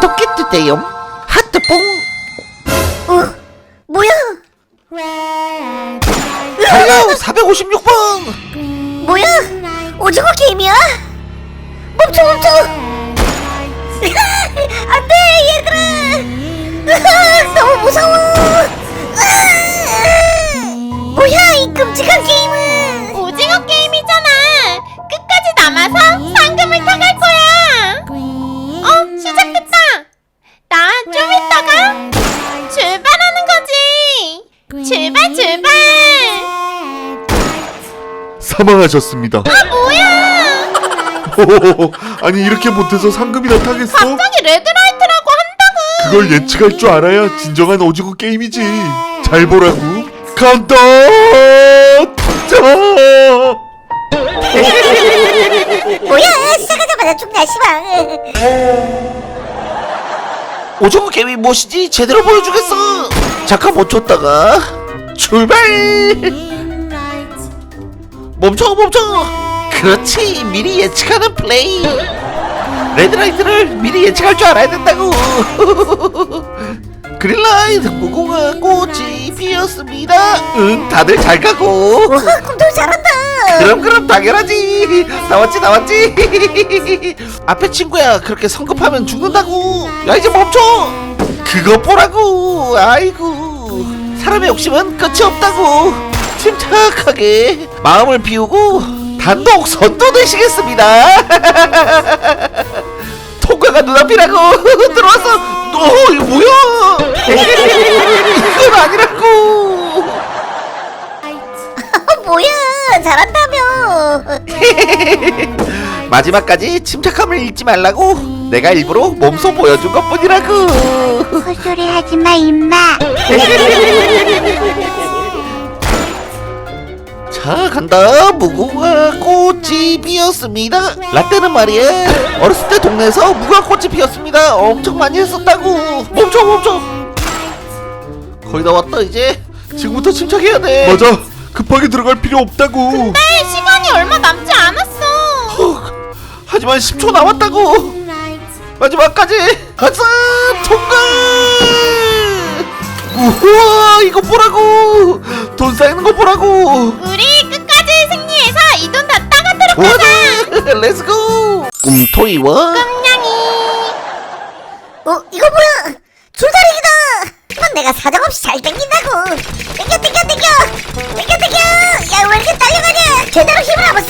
구독해주세요. 하트뽕. 어, 뭐야? 달려 456번. 뭐야? 오징어 게임이야? 멈춰 멈춰! 안돼 얘들아! 너무 무서워! 사망하셨습니다. 아, 뭐야? 호호호, 아니 이렇게 못해서 상금이 나 타겠어? 갑자기 레드라이트라고 한다고. 그걸 예측할 줄 알아야 진정한 오징어 게임이지. 잘 보라고. 간다. 자. 뭐야 시작하자마자 죽나 씨발 오징어 게임이 무엇인지 제대로 보여주겠어. 잠깐 멈췄다가 출발. 멈춰 멈춰. 그렇지 미리 예측하는 플레이. 레드라이트를 미리 예측할 줄 알아야 된다고. 그린라이트 무궁화 꽃이 피었습니다. 응 다들 잘 가고. 와 꿈돌 잘한다 그럼 그럼 당연하지 나왔지 나왔지 앞에 친구야 그렇게 성급하면 죽는다고 야 이제 멈춰 그거 보라고 아이고 사람의 욕심은 끝이 없다고 침착하게 마음을 비우고 단독 선도 되시겠습니다. 통과가 눈앞이라고 들어와서 너 이거 뭐야? 이건 아니라고. 뭐야? 잘한다며. 마지막까지 침착함을 잃지 말라고 내가 일부러 몸소 보여준 것뿐이라고. 헛소리 하지마 임마 자 간다. 무궁화 꽃이 피었습니다. 라떼는 말이야 어렸을 때 동네에서 무궁화 꽃이 피었습니다. 엄청 많이 했었다고. 멈춰 멈춰 거의 다 왔다 이제. 지금부터 침착해야 돼. 맞아. 급하게 들어갈 필요 없다고. 네, 시간이 얼마 남지 않았어. 헉, 하지만 10초 남았다고. 마지막까지 가자 통과 우와 이거 보라고? 돈 쌓이는 거 보라고? 우리 좋아 렛츠고 꿈토이와 냥이. 어 이거 뭐야? 줄다리기다. 이건 내가 사정없이 잘 땡긴다고. 땡겨 땡겨 땡겨. 땡겨 땡겨. 야 왜 이렇게 딸려가냐? 제대로 힘을 한번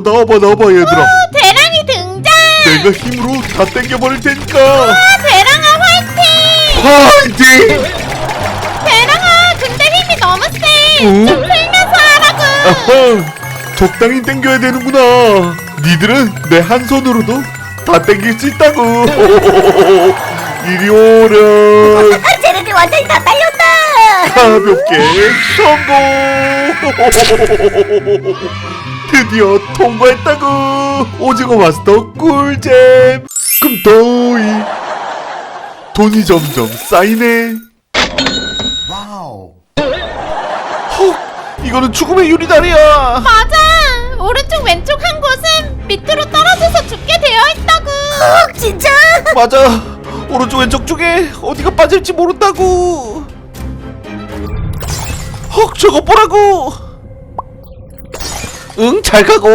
어 나와봐 나와봐 얘들아. 대랑이 등장. 내가 힘으로 다 땡겨버릴 테니까. 대랑아 화이팅. 파이팅. 대랑아 근데 힘이 너무 세. 응? 좀 풀면서 하라고. 아하. 적당히 땡겨야 되는구나. 니들은 내 한 손으로도 다 땡길 수 있다고. 이리 오렴. 아, 쟤네들 완전히 다 딸렸다 가볍게 성공! 드디어 통과했다고! 오징어 마스터 꿀잼! 금도이! 돈이 점점 쌓이네! 헉 이거는 죽음의 유리다리야 맞아. 오른쪽 왼쪽 한 곳은 밑으로 떨어져서 죽게 되어 있다고. 어, 진짜? 맞아 오른쪽 왼쪽 쪽에 어디가 빠질지 모른다고 헉 저거 보라고 응 잘 가고.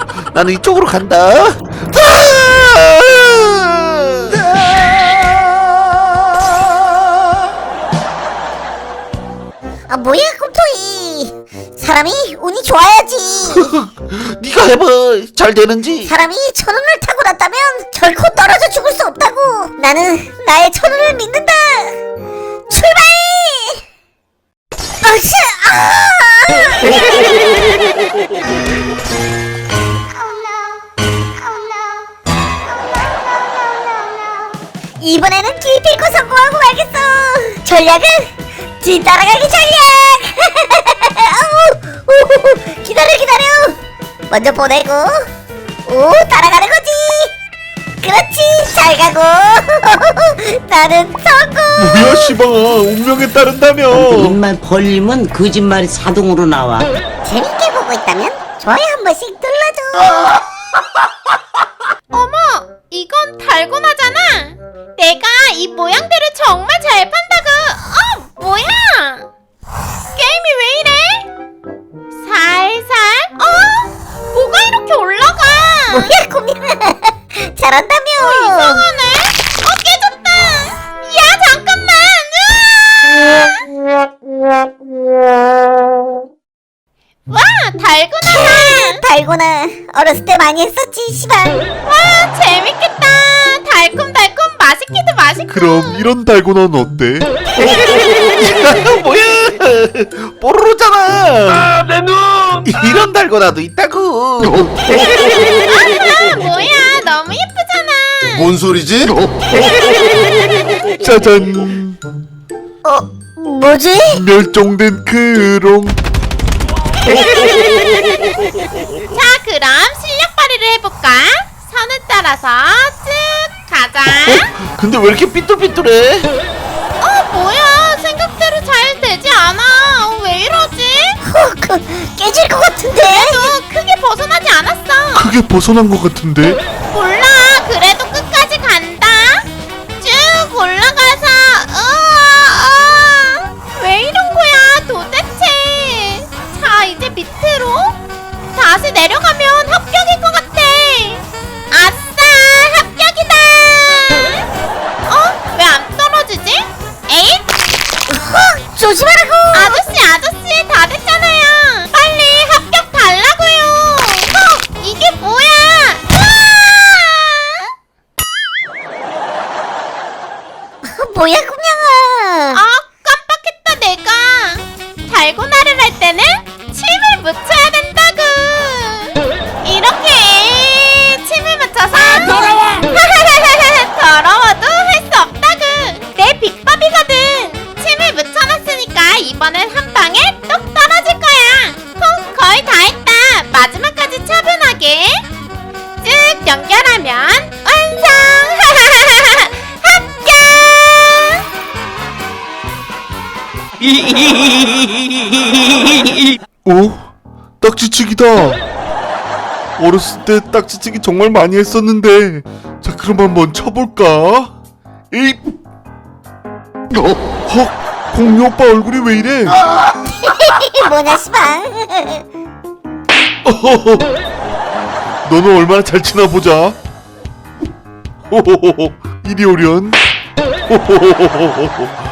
나는 이쪽으로 간다. 아 뭐야 꿈토이. 사람이 운이 좋아야지. 네가 해봐. 잘 되는지. 사람이 천운을 타고났다면 결코 떨어져 죽을 수 없다고. 나는 나의 천운을 믿는다. 출발! 아차 이 필코 성공하고 뭐 말겠어? 전략은 뒤따라가기 전략! 어, 어, 어, 기다려 기다려! 먼저 보내고. 오 따라가는 거지! 그렇지 잘 가고. 나는 성공! 뭐야 씨발. 운명에 따른다면 입만 벌리면 거짓말이 자동으로 나와. 재밌게 보고 있다면 좋아요 한 번씩 눌러줘. 어머, 이건 달고나잖아. 내가 이 모양대로 정말 잘 판다고. 어, 뭐야? 게임이 왜 이래? 살살. 어? 뭐가 이렇게 올라가? 뭐야 고민아 잘한다며 이상하네. 어, 깨졌다. 야, 잠깐만. 으아! 와, 달고나다. 달고나 어렸을 때 많이 했었지 시방 와, 재밌겠다. 달콤달콤 맛있기도 맛있고. 그럼 이런 달고나는 어때? 뭐야 뽀로로잖아 아 내 눈 이런 달고나도 있다고 아, 뭐야. 너무 예쁘잖아. 뭔 소리지? 짜잔 어 뭐지? 멸종된 크롱 자, 그럼 실력 발휘를 해볼까? 선을 따라서 쭉 가자. 근데 왜 이렇게 삐뚤삐뚤해 어, 뭐야. 생각대로 잘 되지 않아. 어, 왜 이러지? 어, 그, 깨질 것 같은데 또 크게 벗어나지 않았어. 크게 벗어난 것 같은데 몰라. 그래도 어? 딱지치기다 어렸을 때 딱지치기 정말 많이 했었는데 자 그럼 한번 쳐볼까? 이 헉! 공유 오빠 얼굴이 왜 이래? 뭐냐 시방 어허허. 너는 얼마나 잘 치나 보자. 호호호호. 이리 오련. 호호호호호.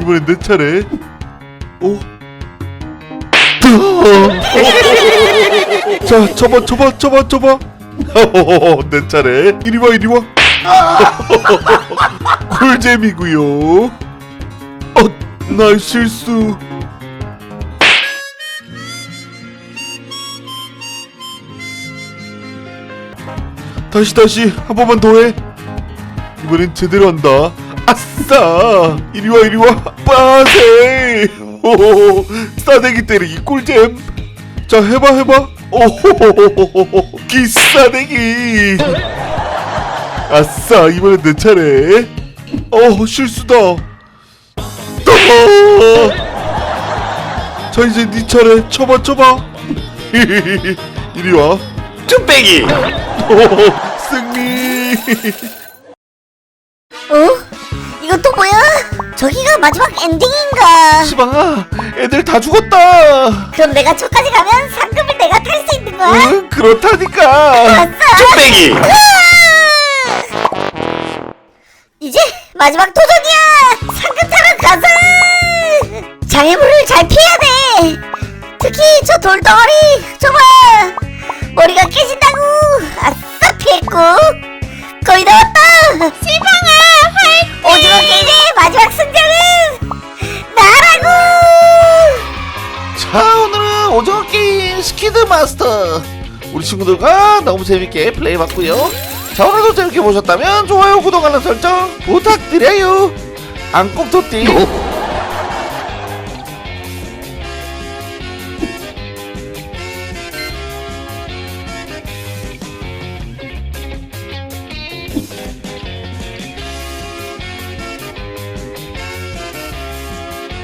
이번엔 내 차례. 오. 자, 쳐봐, 쳐봐, 쳐봐, 쳐봐. 내 차례. 이리 와, 이리 와. 꿀잼이고요. 어, 나 실수. 다시 다시 한 번만 더 해. 이번엔 제대로 한다. 아싸! 이리 와 이리 와. 빠세. 호호호. 싸대기 때리기 꿀잼. 자 해봐 해봐. 오호호호호호. 기싸대기. 아싸 이번엔 내 차례. 어 실수다. 또. 자 이제 네 차례 쳐봐 쳐봐. 이리 와. 쭈빼기 오, 승리! 저기가 마지막 엔딩인가 시방아 애들 다 죽었다 그럼 내가 저까지 가면 상금을 내가 탈 수 있는 거야? 응 그렇다니까 아싸 쭈빼기 이제 마지막 도전이야! 상금 타러 가자! 장애물을 잘 피해야 돼! 특히 저 돌덩어리! 저봐! 머리가 깨진다고! 아싸 피했고! 거의 다 왔다! 오징어 게임 스키드 마스터. 우리 친구들과 너무 재밌게 플레이해봤고요. 자 오늘도 재밌게 보셨다면 좋아요 구독 알람 설정 부탁드려요. 안꿈토띠